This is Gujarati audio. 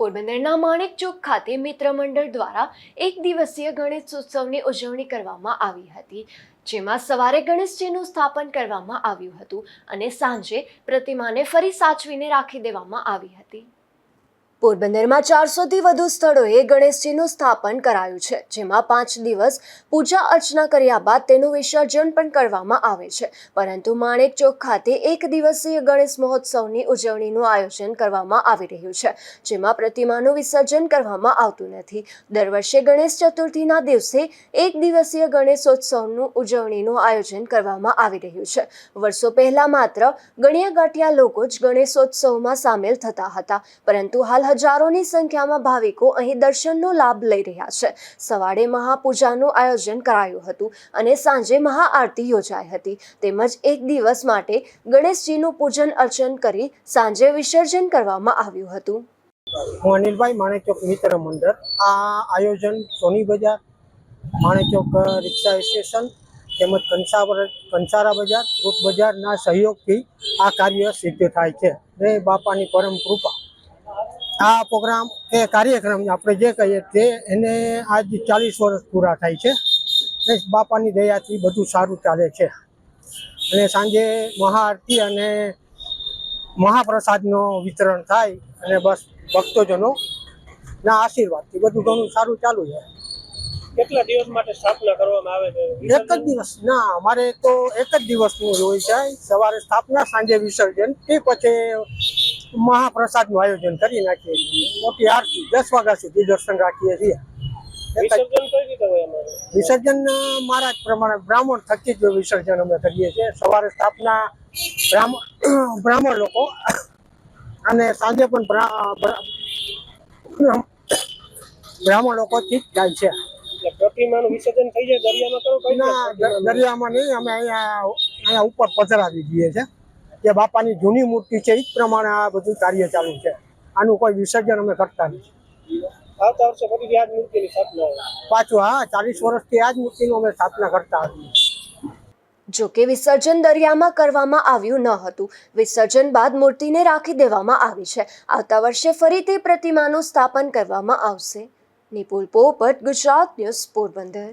પોરબંદરના માણેક ચોક ખાતે મિત્ર મંડળ દ્વારા એક દિવસીય ગણેશ ઉત્સવની ઉજવણી કરવામાં આવી હતી, જેમાં સવારે ગણેશજીનું સ્થાપન કરવામાં આવ્યું હતું અને સાંજે પ્રતિમાને ફરી સાચવીને રાખી દેવામાં આવી હતી. પોરબંદરમાં ચારસોથી વધુ સ્થળોએ ગણેશજીનું સ્થાપન કરાયું છે, જેમાં પાંચ દિવસ પૂજા અર્ચના કર્યા બાદ તેનું વિસર્જન પણ કરવામાં આવે છે. પરંતુ માણેક ચોક ખાતે એક દિવસીય ગણેશ મહોત્સવની ઉજવણીનું આયોજન કરવામાં આવી રહ્યું છે, જેમાં પ્રતિમાનું વિસર્જન કરવામાં આવતું નથી. દર વર્ષે ગણેશ ચતુર્થીના દિવસે એક દિવસીય ગણેશોત્સવનું ઉજવણીનું આયોજન કરવામાં આવી રહ્યું છે. વર્ષો પહેલા માત્ર ગણ્યા ગાંઠિયા લોકો જ ગણેશોત્સવમાં સામેલ થતા હતા, પરંતુ હાલ હજારોની સંખ્યામાં ભાવિકો અહીં દર્શનનો લાભ લઈ રહ્યા છે. સવારે મહાપૂજાનું આયોજન કરાયું હતું અને સાંજે મહાઆરતી યોજાઈ હતી. તેમજ એક દિવસ માટે ગણેશજીનું પૂજન અર્ચન કરી સાંજે વિસર્જન કરવામાં આવ્યું હતું. હું અનિલભાઈ માણેકચોક મિત્ર મંડળ. આ આયોજન સોની બજાર, માણેકચોક રિક્ષા સ્ટેશન તેમજ કંસાવર, કંસારા બજાર ફ્રૂટ બજારના સહયોગથી આ કાર્ય સિદ્ધ થાય છે. ને બાપાની પરમ કૃપા. આ પ્રોગ્રામ એ કાર્યક્રમ આપણે જે કહીએ તે એને આજ ચાલીસ વર્ષ પૂરા થાય છે. ને બાપાની દયાથી બધું સારું ચાલે છે. અને સાંજે મહાઆરતી અને મહાપ્રસાદનો વિતરણ થાય અને બસ ભક્તોજનો ના આશીર્વાદથી બધું ઘણું સારું ચાલુ છે. કેટલા દિવસ માટે સ્થાપના કરવામાં આવે છે? એક જ દિવસ. ના અમારે તો એક જ દિવસનું હોય છે સવારે સ્થાપના સાંજે વિસર્જન. તે પછી મહાપ્રસાદનું આયોજન કરી નાખીએ છીએ. મોટી આરતી દસ વાગ્યા સુધી દર્શન રાખીએ છીએ. વિસર્જન મારા પ્રમાણે બ્રાહ્મણ થકી જ વિસર્જન અમે કરીએ છીએ. સવારે સ્થાપના બ્રાહ્મણ બ્રાહ્મણ લોકો અને સાંજે પણ બ્રાહ્મણ લોકો લોકોથી જ જાય છે. પ્રતિમાનું વિસર્જન થઈ જાય દરિયામાં કરો દરિયામાં નહીં અમે અહીંયા અહીંયા ઉપર પધરાવી દઈએ છે જે બાપાની જૂની મૂર્તિ છે એ જ પ્રમાણે આ બધું કાર્ય ચાલુ છે. આનું કોઈ વિસર્જન અમે કરતા નથી. પાછું હા ચાલીસ વર્ષથી આ જ મૂર્તિનું અમે સ્થાપના કરતા હતી જો કે વિસર્જન દરિયામાં કરવામાં આવ્યું ન હતું. વિસર્જન બાદ મૂર્તિને રાખી દેવામાં આવી છે. આવતા વર્ષે ફરી તે પ્રતિમાનું સ્થાપન કરવામાં આવશે. નિપુલ પોપટ ગુજરાત ન્યૂઝ પોરબંદર.